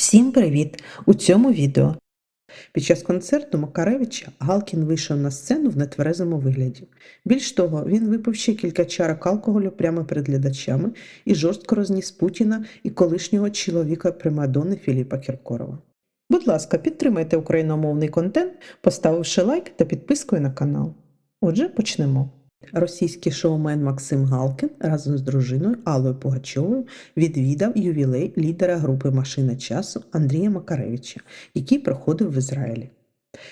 Всім привіт! У цьому відео. Під час концерту Макаревича Галкін вийшов на сцену в нетверезому вигляді. Більш того, він випив ще кілька чарок алкоголю прямо перед глядачами і жорстко розніс Путіна і колишнього чоловіка Примадонни Філіпа Кіркорова. Будь ласка, підтримайте україномовний контент, поставивши лайк та підпискою на канал. Отже, почнемо. Російський шоумен Максим Галкін разом з дружиною Аллою Пугачовою відвідав ювілей лідера групи Машина часу Андрія Макаревича, який проходив в Ізраїлі.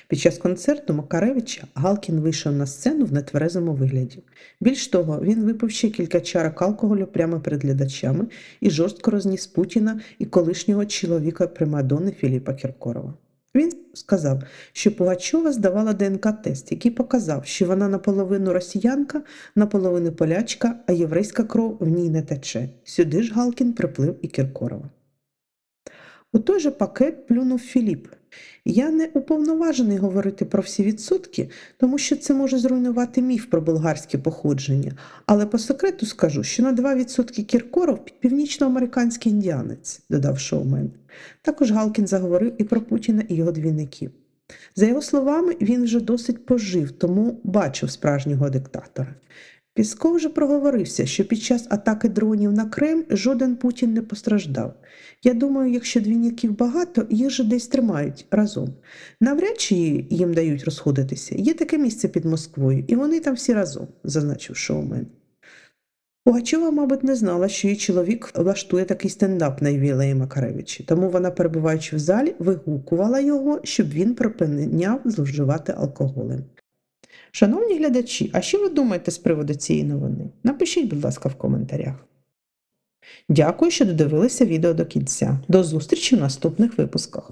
Під час концерту Макаревича Галкін вийшов на сцену в нетверезому вигляді. Більш того, він випив ще кілька чарок алкоголю прямо перед глядачами і жорстко розніс Путіна і колишнього чоловіка Примадонни Філіпа Кіркорова. Він сказав, що Пугачова здавала ДНК-тест, який показав, що вона наполовину росіянка, наполовину полячка, а єврейська кров в ній не тече. Сюди ж Галкін приплив і Кіркорова. У той же пакет плюнув Філіп. Я не уповноважений говорити про всі відсотки, тому що це може зруйнувати міф про болгарське походження. Але по секрету скажу, що на 2% Кіркоров північноамериканський індіанець, додав шоумен. Також Галкін заговорив і про Путіна і його двійників. За його словами, він вже досить пожив, тому бачив справжнього диктатора. Пісков вже проговорився, що під час атаки дронів на Крим жоден Путін не постраждав. Я думаю, якщо двійників багато, їх же десь тримають разом. Навряд чи їм дають розходитися. Є таке місце під Москвою, і вони там всі разом, зазначив шоумен. Пугачова, мабуть, не знала, що її чоловік влаштує такий стендап на ювілеї Макаревичі, тому вона, перебуваючи в залі, вигукувала його, щоб він припиняв зловживати алкоголем. Шановні глядачі, а що ви думаєте з приводу цієї новини? Напишіть, будь ласка, в коментарях. Дякую, що додивилися відео до кінця. До зустрічі в наступних випусках.